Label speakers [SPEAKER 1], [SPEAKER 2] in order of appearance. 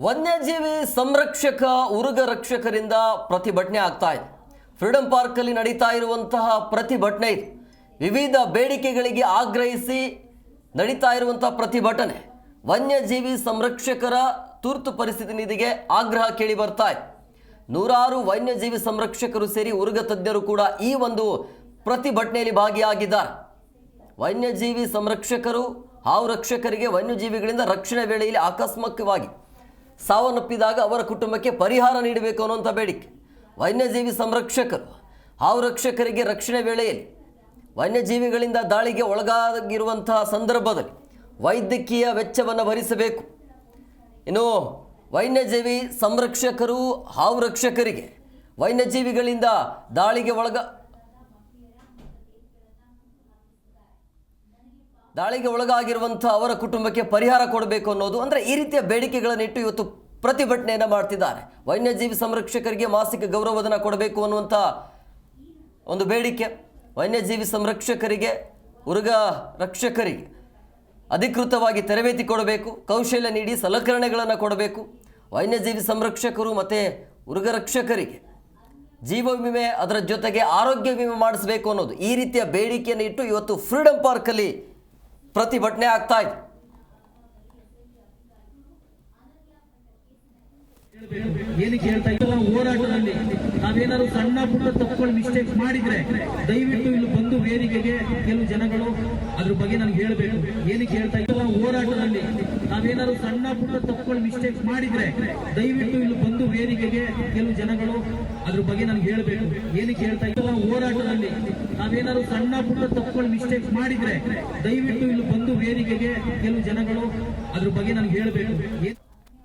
[SPEAKER 1] ವನ್ಯಜೀವಿ ಸಂರಕ್ಷಕ, ಉರುಗ ರಕ್ಷಕರಿಂದ ಪ್ರತಿಭಟನೆ ಆಗ್ತಾ ಇದೆ. ಫ್ರೀಡಂ ಪಾರ್ಕಲ್ಲಿ ನಡೀತಾ ಇರುವಂತಹ ಪ್ರತಿಭಟನೆ ಇದು. ವಿವಿಧ ಬೇಡಿಕೆಗಳಿಗೆ ಆಗ್ರಹಿಸಿ ನಡೀತಾ ಇರುವಂತಹ ಪ್ರತಿಭಟನೆ. ವನ್ಯಜೀವಿ ಸಂರಕ್ಷಕರ ತುರ್ತು ಪರಿಸ್ಥಿತಿ ನಿಧಿಗೆ ಆಗ್ರಹ ಕೇಳಿ ಬರ್ತಾ ಇದೆ. ನೂರಾರು ವನ್ಯಜೀವಿ ಸಂರಕ್ಷಕರು ಸೇರಿ ಉರುಗ ತಜ್ಞರು ಕೂಡ ಈ ಒಂದು ಪ್ರತಿಭಟನೆಯಲ್ಲಿ ಭಾಗಿಯಾಗಿದ್ದಾರೆ. ವನ್ಯಜೀವಿ ಸಂರಕ್ಷಕರು ಹಾವು ರಕ್ಷಕರಿಗೆ ವನ್ಯಜೀವಿಗಳಿಂದ ರಕ್ಷಣೆ ವೇಳೆಯಲ್ಲಿ ಆಕಸ್ಮಿಕವಾಗಿ ಸಾವನ್ನಪ್ಪಿದಾಗ ಅವರ ಕುಟುಂಬಕ್ಕೆ ಪರಿಹಾರ ನೀಡಬೇಕು ಅನ್ನುವಂಥ ಬೇಡಿಕೆ. ವನ್ಯಜೀವಿ ಸಂರಕ್ಷಕರು ಹಾವು ರಕ್ಷಕರಿಗೆ ರಕ್ಷಣೆ ವೇಳೆಯಲ್ಲಿ ವನ್ಯಜೀವಿಗಳಿಂದ ದಾಳಿಗೆ ಒಳಗಾಗಿರುವಂತಹ ಸಂದರ್ಭದಲ್ಲಿ ವೈದ್ಯಕೀಯ ವೆಚ್ಚವನ್ನು ಭರಿಸಬೇಕು. ಇನ್ನು ವನ್ಯಜೀವಿ ಸಂರಕ್ಷಕರು ಹಾವು ರಕ್ಷಕರಿಗೆ ವನ್ಯಜೀವಿಗಳಿಂದ ದಾಳಿಗೆ ಒಳಗ ದಾಳಿಗೆ ಒಳಗಾಗಿರುವಂಥ ಅವರ ಕುಟುಂಬಕ್ಕೆ ಪರಿಹಾರ ಕೊಡಬೇಕು ಅನ್ನೋದು ಅಂದರೆ ಈ ರೀತಿಯ ಬೇಡಿಕೆಗಳನ್ನಿಟ್ಟು ಇವತ್ತು ಪ್ರತಿಭಟನೆಯನ್ನು ಮಾಡ್ತಿದ್ದಾರೆ. ವನ್ಯಜೀವಿ ಸಂರಕ್ಷಕರಿಗೆ ಮಾಸಿಕ ಗೌರವಧನ ಕೊಡಬೇಕು ಅನ್ನುವಂಥ ಒಂದು ಬೇಡಿಕೆ. ವನ್ಯಜೀವಿ ಸಂರಕ್ಷಕರಿಗೆ, ಉರುಗ ರಕ್ಷಕರಿಗೆ ಅಧಿಕೃತವಾಗಿ ತರಬೇತಿ ಕೊಡಬೇಕು, ಕೌಶಲ್ಯ ನೀಡಿ ಸಲಕರಣೆಗಳನ್ನು ಕೊಡಬೇಕು. ವನ್ಯಜೀವಿ ಸಂರಕ್ಷಕರು ಮತ್ತು ಉರುಗ ರಕ್ಷಕರಿಗೆ ಜೀವ ವಿಮೆ ಅದರ ಜೊತೆಗೆ ಆರೋಗ್ಯ ವಿಮೆ ಮಾಡಿಸಬೇಕು ಅನ್ನೋದು ಈ ರೀತಿಯ ಬೇಡಿಕೆಯನ್ನು ಇಟ್ಟು ಇವತ್ತು ಫ್ರೀಡಂ ಪಾರ್ಕಲ್ಲಿ ಪ್ರತಿಭಟನೆ ಆಗ್ತಾ ಇದೆ.
[SPEAKER 2] ಏನಕ್ಕೆ ಹೇಳ್ತಾ ಇದ್ದೀವಿ ಹೋರಾಟದಲ್ಲಿ ನಾವೇನಾದ್ರು ಸಣ್ಣ ಪುಟ್ಟ ತಪ್ಪುಗಳು ಮಿಸ್ಟೇಕ್ಸ್ ಮಾಡಿದ್ರೆ ದಯವಿಟ್ಟು ಇಲ್ಲಿ ಬಂದು ವೇದಿಕೆಗೆ ಕೆಲವು ಜನಗಳು ಅದ್ರ ಬಗ್ಗೆ ನನಗೆ ಹೇಳ್ಬೇಕು. ಏನಕ್ಕೆ ಹೇಳ್ತಾ ಇದ್ದೀವಿ ಹೋರಾಟದಲ್ಲಿ ನಾವೇನಾದ್ರು ಸಣ್ಣ ಪುಟ್ಟ ತಪ್ಪುಗಳು ಮಿಸ್ಟೇಕ್ಸ್ ಮಾಡಿದ್ರೆ ದಯವಿಟ್ಟು ಇಲ್ಲಿ ಬಂದು ವೇದಿಕೆಗೆ ಕೆಲವು ಜನಗಳು ಅದ್ರ ಬಗ್ಗೆ ನನಗೆ ಹೇಳಬೇಕು. ಏನಕ್ಕೆ ಹೇಳ್ತಾ ಇದ್ದೀವಿ ಹೋರಾಟದಲ್ಲಿ ನಾವೇನಾದ್ರು ಸಣ್ಣ ಪುಟ್ಟ ತಪ್ಪುಗಳು ಮಿಸ್ಟೇಕ್ ಮಾಡಿದ್ರೆ ದಯವಿಟ್ಟು ಇಲ್ಲಿ ಬಂದು ವೇದಿಕೆಗೆ ಕೆಲವು ಜನಗಳು ಅದ್ರ ಬಗ್ಗೆ ನನಗೆ ಹೇಳಬೇಕು.